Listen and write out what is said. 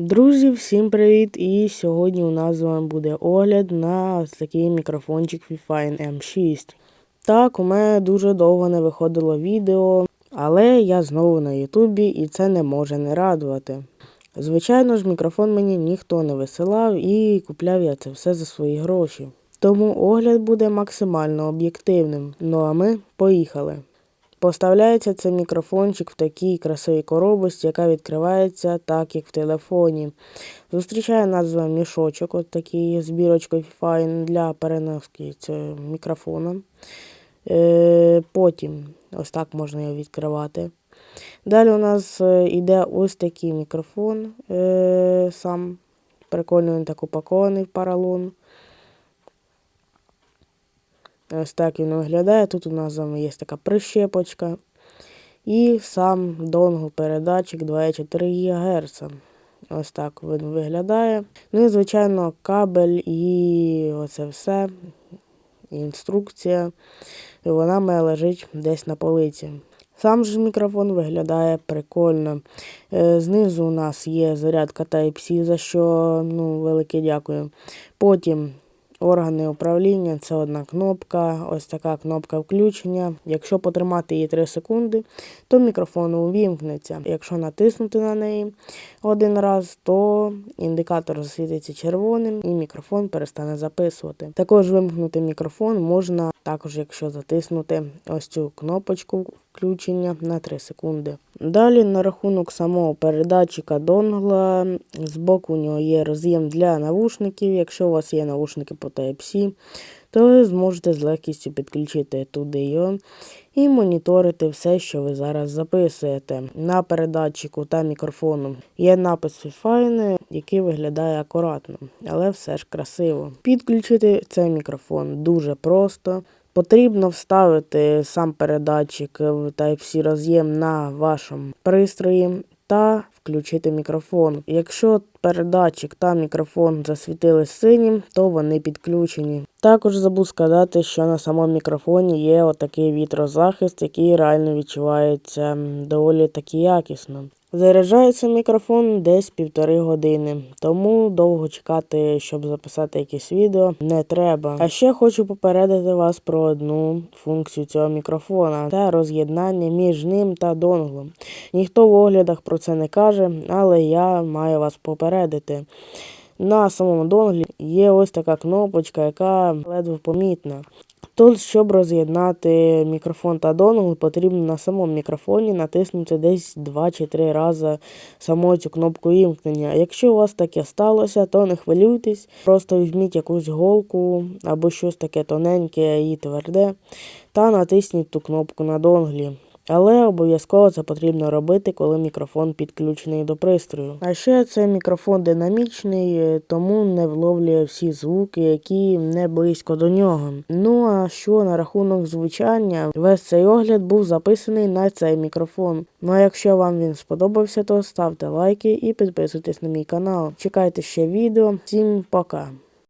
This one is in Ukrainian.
Друзі, всім привіт! І сьогодні у нас з вами буде огляд на ось такий мікрофончик Fifine M6. Так, у мене дуже довго не виходило відео, але я знову на Ютубі і це не може не радувати. Звичайно ж, мікрофон мені ніхто не висилав і купляв я це все за свої гроші. Тому огляд буде максимально об'єктивним. Ну а ми поїхали. Поставляється цей мікрофончик в такій красивій коробочці, яка відкривається так, як в телефоні. Зустрічає вами мішочок, от такий з бірочкою Fine для переноски цього мікрофона. Е, Потім ось так можна його відкривати. Далі у нас йде ось такий мікрофон. е, Сам прикольно він так упакований в паралон. Ось так він виглядає. Тут у нас є така прищепочка. І сам донгл передатчик 2,4 ГГц. Ось так він виглядає. Ну і, звичайно, кабель і оце все. Інструкція. І вона має лежить десь на полиці. Сам же мікрофон виглядає прикольно. Е, знизу у нас є зарядка Type-C, за що ну, велике дякую. Потім Органи управління це одна кнопка, ось така кнопка включення. Якщо потримати її 3 секунди, то мікрофон увімкнеться. Якщо натиснути на неї один раз, то індикатор засвітиться червоним і мікрофон перестане записувати. Також вимкнути мікрофон можна також, якщо затиснути ось цю кнопочку включення на 3 секунди. Далі на рахунок самого передатчика донгла, збоку у нього є роз'єм для навушників. Якщо у вас є навушники по Type-C, то ви зможете з легкістю підключити туди його і моніторити все, що ви зараз записуєте. На передатчику та мікрофону є напис Fifine, який виглядає акуратно, але все ж красиво. Підключити цей мікрофон дуже просто. Потрібно вставити сам передатчик в Type-C роз'єм на вашому пристрої та включити мікрофон. Якщо передатчик та мікрофон засвітили синім, то вони підключені. Також забув сказати, що на самому мікрофоні є отакий вітрозахист, який реально відчувається доволі таки якісно. Заряджається мікрофон десь півтори години, тому довго чекати, щоб записати якесь відео, не треба. А ще хочу попередити вас про одну функцію цього мікрофона це роз'єднання між ним та донглом. Ніхто в оглядах про це не каже, але я маю вас попередити. На самому донглі є ось така кнопочка, яка ледве помітна. Тут, щоб роз'єднати мікрофон та донгл, потрібно на самому мікрофоні натиснути десь 2 чи 3 рази саму цю кнопку імкнення. Якщо у вас таке сталося, то не хвилюйтесь, просто візьміть якусь голку або щось таке тоненьке і тверде, та натисніть ту кнопку на донглі. Але обов'язково це потрібно робити, коли мікрофон підключений до пристрою. А ще цей мікрофон динамічний, тому не вловлює всі звуки, які не близько до нього. Ну а що на рахунок звучання, весь цей огляд був записаний на цей мікрофон. Ну а якщо вам він сподобався, то ставте лайки і підписуйтесь на мій канал. Чекайте ще відео. Всім пока!